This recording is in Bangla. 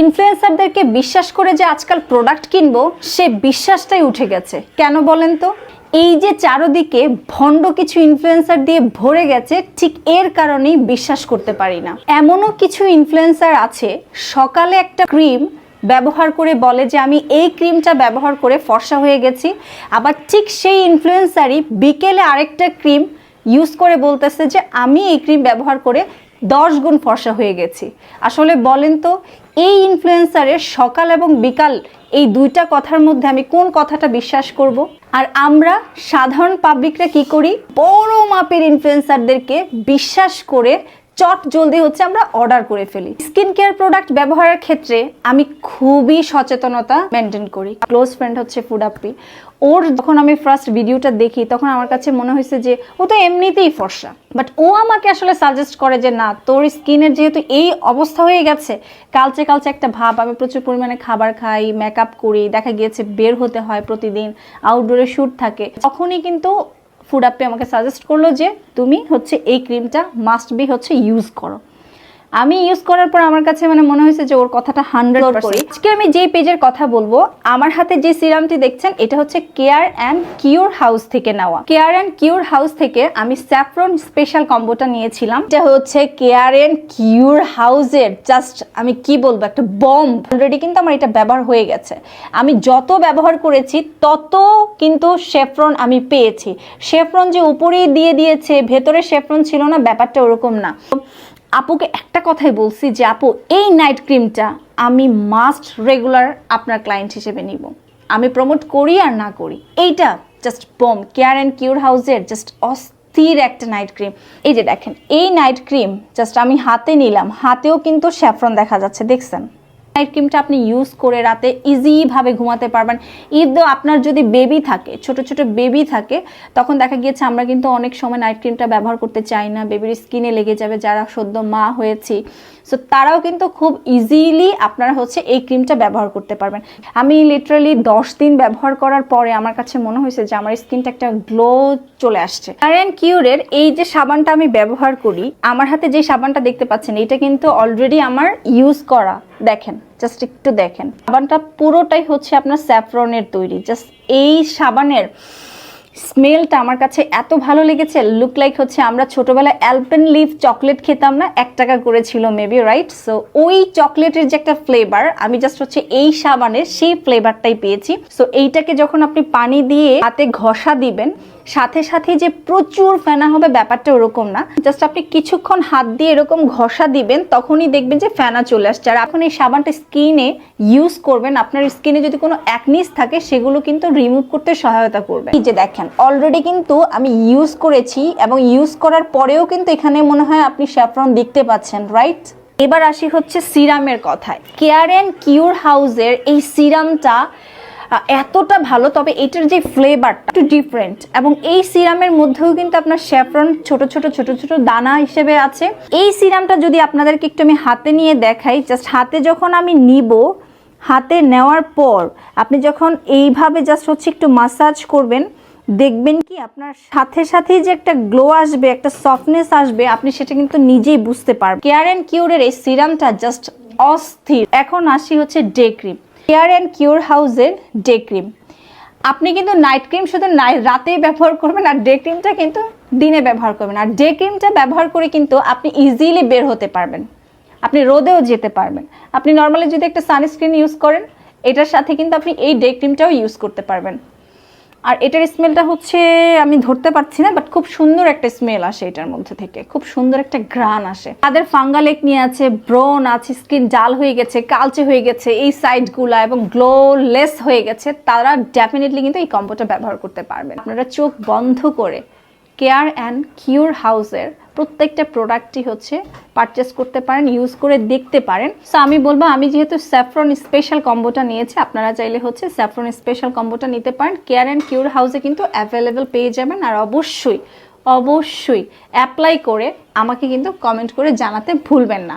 ইনফ্লুয়েন্সারদেরকে বিশ্বাস করে যে আজকাল প্রোডাক্ট কিনবো, সে বিশ্বাসটাই উঠে গেছে। কেন বলেন তো? এই যে চারদিকে ভণ্ড কিছু ইনফ্লুয়েন্সার দিয়ে ভরে গেছে, ঠিক এর কারণেই বিশ্বাস করতে পারি না। এমনও কিছু ইনফ্লুয়েন্সার আছে, সকালে একটা ক্রিম ব্যবহার করে বলে যে, আমি এই ক্রিমটা ব্যবহার করে ফর্সা হয়ে গেছি। আবার ঠিক সেই ইনফ্লুয়েন্সারই বিকেলে আরেকটা ক্রিম ইউজ করে বলতেছে যে, আমি এই ক্রিম ব্যবহার করে দশ গুণ ফর্সা হয়ে গেছি। আসলে বলেন তো এই ইনফ্লুয়েন্সারের সকাল এবং বিকাল এই দুইটা কথার মধ্যে আমি কোন কথাটা বিশ্বাস করব? আর আমরা সাধারণ পাবলিকরা কি করি? বড় মাপের ইনফ্লুয়েন্সারদেরকে বিশ্বাস করে চট জলদি হচ্ছে আমরা অর্ডার করে ফেলি। স্কিন কেয়ার প্রোডাক্ট ব্যবহারের ক্ষেত্রে আমি খুবই সচেতনতা মেনটেন করি। ক্লোজ ফ্রেন্ড হচ্ছে ফুডাপ্পি। ওর যখন আমি ফার্স্ট ভিডিওটা দেখি, তখন আমার কাছে মনে হয়েছে যে, ও তো এমনিতেই ফর্সা। বাট ও আমাকে আসলে সাজেস্ট করে যে, না, তোর স্কিনের যেহেতু এই অবস্থা হয়ে গেছে, কালচে কালচে একটা ভাব, আমি প্রচুর পরিমাণে খাবার খাই মেকআপ করি, দেখা গিয়েছে বের হতে হয় প্রতিদিন আউটডোরে শ্যুট থাকে। তখনই কিন্তু ফুড আপে আমাকে সাজেস্ট করল যে তুমি হচ্ছে এই ক্রিমটা মাস্ট বি হচ্ছে ইউজ করো। আমি ইউজ করার পর আমার কাছে মানে মনে হয়েছে যে ওর কথাটা হান্ড্রেড করি। আজকে আমি যে পেজের কথা বলব আমার হাতে যে সিরামটি দেখছেন এটা হচ্ছে কেয়ার অ্যান্ড কিউর হাউস থেকে নেওয়া। কেয়ার অ্যান্ড কিউর হাউস থেকে আমি স্যাফরন স্পেশাল কম্বোটা নিয়েছিলাম। এটা হচ্ছে কেয়ার অ্যান্ড কিউর হাউসের জাস্ট আমি কি বলব একটা বম অলরেডি কিন্তু আমার এটা ব্যবহার হয়ে গেছে। আমি যত ব্যবহার করেছি তত কিন্তু শেফরন আমি পেয়েছি। শেফরন যে উপরেই দিয়ে দিয়েছে ভেতরে শেফরন ছিল না ব্যাপারটা ওরকম না। আপুকে একটা কথাই বলছি যে, আপু, এই নাইট ক্রিমটা আমি মাস্ট রেগুলার আপনার ক্লায়েন্ট হিসেবে নিব। আমি প্রমোট করি আর না করি। এইটা জাস্ট বম কেয়ার অ্যান্ড কিউর হাউসের জাস্ট অস্থির একটা নাইট ক্রিম এই যে দেখেন, এই নাইট ক্রিম জাস্ট আমি হাতে নিলাম। হাতেও কিন্তু স্যাফরন দেখা যাচ্ছে, দেখছেন? নাইট ক্রিমটা আপনি ইউজ করে রাতে ইজিভাবে ঘুমাতে পারবেন। ইদ আপনার যদি বেবি থাকে, ছোট ছোট বেবি থাকে, তখন দেখা গিয়েছে আমরা কিন্তু অনেক সময় নাইট ক্রিমটা ব্যবহার করতে চাই না বেবির স্কিনে লেগে যাবে, যারা সদ্য মা হয়েছি। সো তারাও কিন্তু খুব ইজিলি আপনারা হচ্ছে এই ক্রিমটা ব্যবহার করতে পারবেন। আমি লিটারালি দশ দিন ব্যবহার করার পরে আমার কাছে মনে হয়েছে যে আমার স্কিনটা একটা গ্লো চলে আসছে। কারেন্ট কিউরের এই যে সাবানটা আমি ব্যবহার করি, আমার হাতে যে সাবানটা দেখতে পাচ্ছেন, এটা কিন্তু অলরেডি আমার ইউজ করা। দেখেন জাস্ট একটু দেখেন। সাবানটা পুরোটাই হচ্ছে আপনার স্যাফরনের তৈরি। জাস্ট এই সাবানের স্মেলটা আমার কাছে এত ভালো লেগেছে। লুক লাইক হচ্ছে আমরা ছোটবেলায় অ্যালপেন লিভ চকলেট খেতাম না? এক টাকা করে ছিল মেবি রাইট সো ওই চকলেটের যে একটা ফ্লেভার আমি জাস্ট হচ্ছে এই সাবানের সেই ফ্লেভারটাই পেয়েছি। সো এইটাকে যখন আপনি পানি দিয়ে হাতে ঘষা দিবেন সাথে সাথে যে প্রচুর ফেনা হবে, ব্যাপারটা ওরকম না। জাস্ট আপনি কিছুক্ষণ হাত দিয়ে এরকম ঘষা দিবেন, তখনই দেখবেন যে ফেনা চলে আসছে। আর এখন এই সাবানটা স্কিনে ইউজ করবেন, আপনার স্কিনে যদি কোনো অ্যাকনিস থাকে, সেগুলো কিন্তু রিমুভ করতে সহায়তা করবে। এই যে দেখেন অলরেডি কিন্তু আমি ইউজ করেছি এবং ইউজ করার পরেও কিন্তু এখানে মনে হয় আপনি স্যাফরন দেখতে পাচ্ছেন রাইট এবার আসি হচ্ছে সিরামের কথায়। কেয়ার অ্যান্ড কিউর হাউসের এই সিরামটা এতটা ভালো, তবে এটার যে ফ্লেভারটা একটু ডিফারেন্ট এবং এই সিরামের মধ্যেও কিন্তু আপনার স্যাফরন ছোট ছোট ছোট ছোট দানা হিসেবে আছে। এই সিরামটা যদি আপনাদেরকে একটু আমি হাতে নিয়ে দেখাই জাস্ট হাতে যখন আমি নিব, হাতে নেওয়ার পর আপনি যখন এইভাবে জাস্ট হচ্ছে একটু মাসাজ করবেন, দেখবেন কি আপনার সাথে সাথেই যে একটা গ্লো আসবে, একটা সফটনেস আসবে, আপনি সেটা কিন্তু নিজেই বুঝতে পারবেন। কেয়ার অ্যান্ড কিউরের এই সিরামটা জাস্ট অস্থির। এখন আসি হচ্ছে day cream care and cure হাউজের ডে ক্রিম আপনি কিন্তু নাইট ক্রিম শুধু নাই রাতেই ব্যবহার করবেন আর ডে ক্রিমটা কিন্তু দিনে ব্যবহার করবেন। আর ডে ক্রিমটা ব্যবহার করে কিন্তু আপনি ইজিলি বের হতে পারবেন। আপনি রোদেও যেতে পারবেন। আপনি নর্মালি যদি একটা সানস্ক্রিন ইউজ করেন, এটার সাথে কিন্তু আপনি এই ডে ক্রিমটাও ইউজ করতে পারবেন। আর এটার স্মেলটা হচ্ছে, আমি ধরতে পারছি না বাট খুব সুন্দর একটা স্মেল আসে এটার মধ্যে থেকে। খুব সুন্দর একটা গ্রান আসে। তাদের ফাঙ্গাল একনি আছে ব্রন আছে স্কিন জাল হয়ে গেছে, কালচে হয়ে গেছে, এই সাইডগুলা এবং গ্লো লেস হয়ে গেছে, তারা ডেফিনেটলি কিন্তু এই কম্বোটা ব্যবহার করতে পারবেন আপনারা চোখ বন্ধ করে কেয়ার অ্যান্ড কিউর হাউসের প্রত্যেকটা প্রোডাক্টই হচ্ছে পারচেস করতে পারেন ইউজ করে দেখতে পারেন। সো আমি বলব, আমি যেহেতু স্যাফরন স্পেশাল কম্বোটা নিয়েছি, আপনারা চাইলে হচ্ছে স্যাফরন স্পেশাল কম্বোটা নিতে পারেন। কেয়ার অ্যান্ড কিউর হাউসে কিন্তু অ্যাভেলেবেল পেয়ে যাবেন, আর অবশ্যই অবশ্যই অ্যাপ্লাই করে আমাকে কিন্তু কমেন্ট করে জানাতে ভুলবেন না।